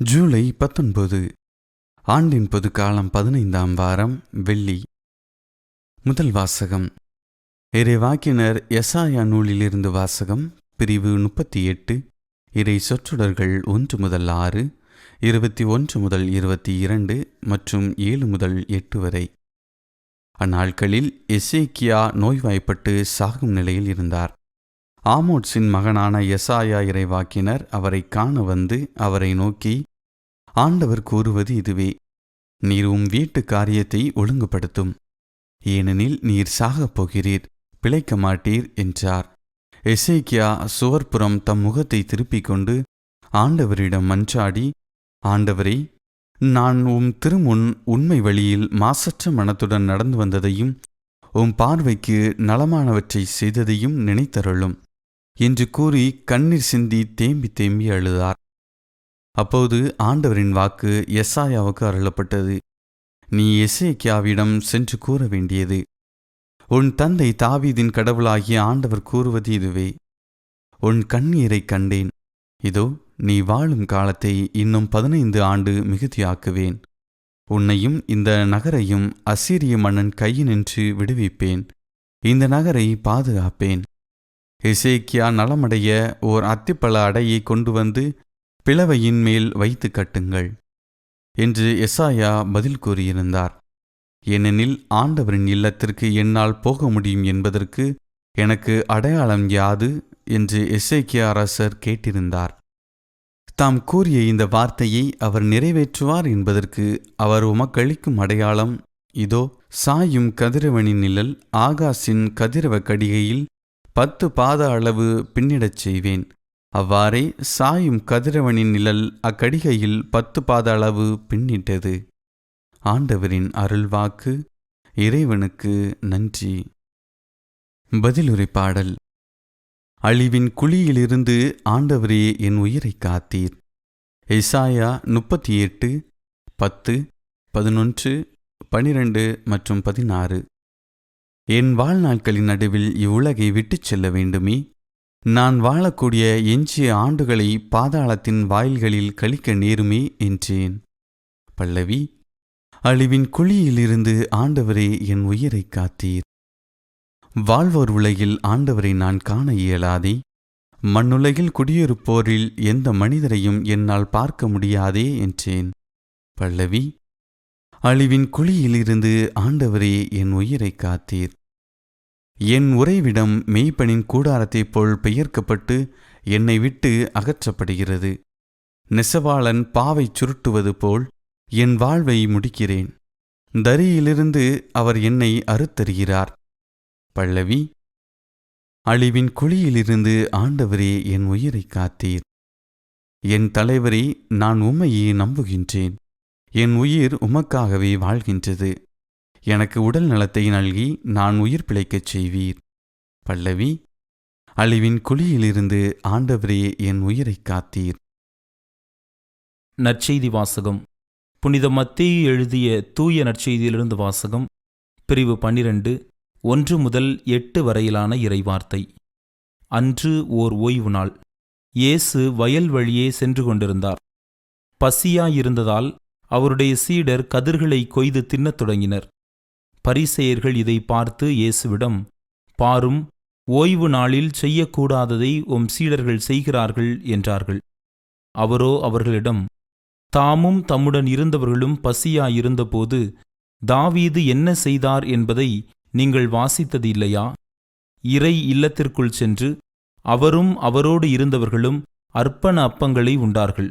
ஜூலை பத்தொன்பது ஆண்டின் பொதுக்காலம் பதினைந்தாம் வாரம் வெள்ளி. முதல் வாசகம். இறைவாக்கினர் எசாயா நூலிலிருந்து வாசகம் பிரிவு முப்பத்தி எட்டு இறை சொற்றொடர்கள் ஒன்று முதல் ஆறு இருபத்தி ஒன்று முதல் இருபத்தி இரண்டு மற்றும் ஏழு முதல் எட்டு வரை. அந்நாட்களில் எசேக்கியா நோய்வாய்ப்பட்டு சாகும் நிலையில் இருந்தார். ஆமோட்ஸின் மகனான எசாயா இறைவாக்கினர் அவரை காண வந்து அவரை நோக்கி ஆண்டவர் கூறுவது இதுவே நீர் உம் வீட்டு காரியத்தை ஒழுங்குபடுத்தும். ஏனெனில் நீர் சாகப் போகிறீர் பிழைக்க மாட்டீர் என்றார். எசேக்கியா சுவர்புறம் தம் முகத்தை திருப்பிக் கொண்டு ஆண்டவரிடம் மன்றாடி ஆண்டவரே நான் உம் திருமுன் உண்மை வழியில் மாசற்ற மனத்துடன் நடந்து வந்ததையும் உம் பார்வைக்கு நலமானவற்றை செய்ததையும் நினைத்தருளும். என்று கூறி கண்ணீர் சிந்தி தேம்பி தேம்பி அழுதார். அப்போது ஆண்டவரின் வாக்கு எஸ்ஆயாவுக்கு அருளப்பட்டது. நீ எசேக்கியாவிடம் சென்று கூற வேண்டியது. உன் தந்தை தாவீதின் கடவுளாகிய ஆண்டவர் கூறுவது இதுவே. உன் கண்ணீரைக் கண்டேன். இதோ நீ வாழும் காலத்தை இன்னும் பதினைந்து ஆண்டு மிகுதியாக்குவேன். உன்னையும் இந்த நகரையும் அசீரிய மன்னன் கையினின்று விடுவிப்பேன். இந்த நகரை பாதுகாப்பேன். எசேக்கியா நலமடைய ஓர் அத்திப்பழ அடையை கொண்டு வந்து பிளவையின் மேல் வைத்து கட்டுங்கள் என்று எசாயா பதில் கூறியிருந்தார். ஏனெனில் ஆண்டவரின் இல்லத்திற்கு என்னால் போக முடியும் என்பதற்கு எனக்கு அடையாளம் யாது என்று எசேக்கியா அரசர் கேட்டிருந்தார். தாம் கூறிய இந்த வார்த்தையை அவர் நிறைவேற்றுவார் என்பதற்கு அவர் உமக்களிக்கும் அடையாளம் இதோ சாயும் கதிரவனின் நிழல் ஆகாசின் கதிரவ கடிகையில் பத்து பாத அளவு பின்னிடச் செய்வேன். அவ்வாறே சாயும் கதிரவனின் நிழல் அக்கடிகையில் பத்து பாத அளவு பின்னிட்டது. ஆண்டவரின் அருள்வாக்கு இறைவனுக்கு நன்றி. பதிலுரை பாடல். அழிவின் குழியிலிருந்து ஆண்டவரே என் உயிரை காத்தீர். எசாயா முப்பத்தி எட்டு பத்து பதினொன்று பனிரெண்டு மற்றும் பதினாறு. என் வாழ்நாட்களின் நடுவில் இவ்வுலகை விட்டுச் செல்ல வேண்டுமே? நான் வாழக்கூடிய எஞ்சிய ஆண்டுகளை பாதாளத்தின் வாயில்களில் கழிக்க நேருமே? என்றேன். பல்லவி அழிவின் குழியிலிருந்து ஆண்டவரே என் உயிரை காத்தீர். வாழ்வோர் உலகில் ஆண்டவரை நான் காண இயலாதே. மண்ணுலகில் குடியிருப்போரில் எந்த மனிதரையும் என்னால் பார்க்க முடியாதே? என்றேன். பல்லவி அழிவின் குழியிலிருந்து ஆண்டவரே என் உயிரை காத்தீர். என் உறைவிடம் மெய்ப்பனின் கூடாரத்தைப் போல் பெயர்க்கப்பட்டு என்னை விட்டு அகற்றப்படுகிறது. நெசவாளன் பாவை சுருட்டுவது போல் என் வாழ்வை முடிக்கிறேன். தரியிலிருந்து அவர் என்னை அறுத்தருகிறார் பல்லவி அழிவின் குழியிலிருந்து ஆண்டவரே என் உயிரை காத்தீர். என் தலைவரே நான் உம்மையே நம்புகின்றேன். என் உயிர் உமக்காகவே வாழ்கின்றது. எனக்கு உடல் நலத்தை நல்கி நான் உயிர் பிழைக்கச் செய்வீர். பல்லவி அழிவின் குழியிலிருந்து ஆண்டவரே என் உயிரை காத்தீர். நற்செய்தி வாசகம். புனித மத்தேயு எழுதிய தூய நற்செய்தியிலிருந்து வாசகம் பிரிவு பன்னிரண்டு ஒன்று முதல் எட்டு வரையிலான இறைவார்த்தை. அன்று ஓர் ஓய்வு நாள். இயேசு வயல் வழியே சென்று கொண்டிருந்தார். பசியாயிருந்ததால் அவருடைய சீடர் கதிர்களை கொய்து தின்னத் தொடங்கினர். பரிசெயர்கள் இதை பார்த்து இயேசுவிடம் பாரும் ஓய்வு நாளில் செய்யக்கூடாததை உம் சீடர்கள் செய்கிறார்கள் என்றார்கள். அவரோ அவர்களிடம் தாமும் தம்முடன் இருந்தவர்களும் பசியாயிருந்தபோது தாவீது என்ன செய்தார் என்பதை நீங்கள் வாசித்தது இல்லையா? இறை இல்லத்திற்குள் சென்று அவரும் அவரோடு இருந்தவர்களும் அர்ப்பண அப்பங்களை உண்டார்கள்.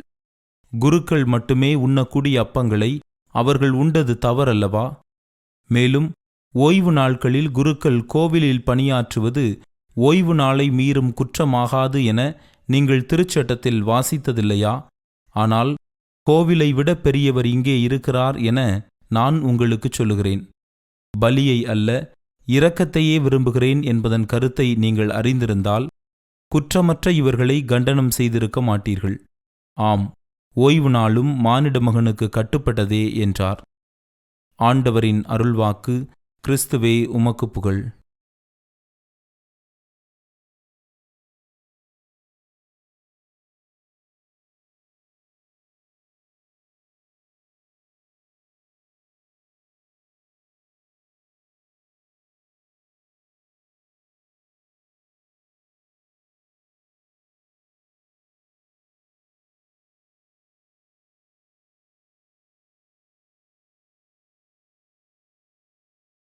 குருக்கள் மட்டுமே உண்ணக்கூடிய அப்பங்களை அவர்கள் உண்டது தவறல்லவா? மேலும் ஓய்வு நாட்களில் குருக்கள் கோவிலில் பணியாற்றுவது ஓய்வு நாளை மீறும் குற்றமாகாது என நீங்கள் திருச்சட்டத்தில் வாசித்ததில்லையா? ஆனால் கோவிலை விட பெரியவர் இங்கே இருக்கிறார் என நான் உங்களுக்குச் சொல்லுகிறேன். பலியை அல்ல இரக்கத்தையே விரும்புகிறேன் என்பதன் கருத்தை நீங்கள் அறிந்திருந்தால் குற்றமற்ற இவர்களை கண்டனம் செய்திருக்க மாட்டீர்கள். ஆம். ஓய்வு நாளும் மானிட மகனுக்கு கட்டுப்பட்டதே என்றார். ஆண்டவரின் அருள்வாக்கு கிறிஸ்துவே உமக்கு புகழ்.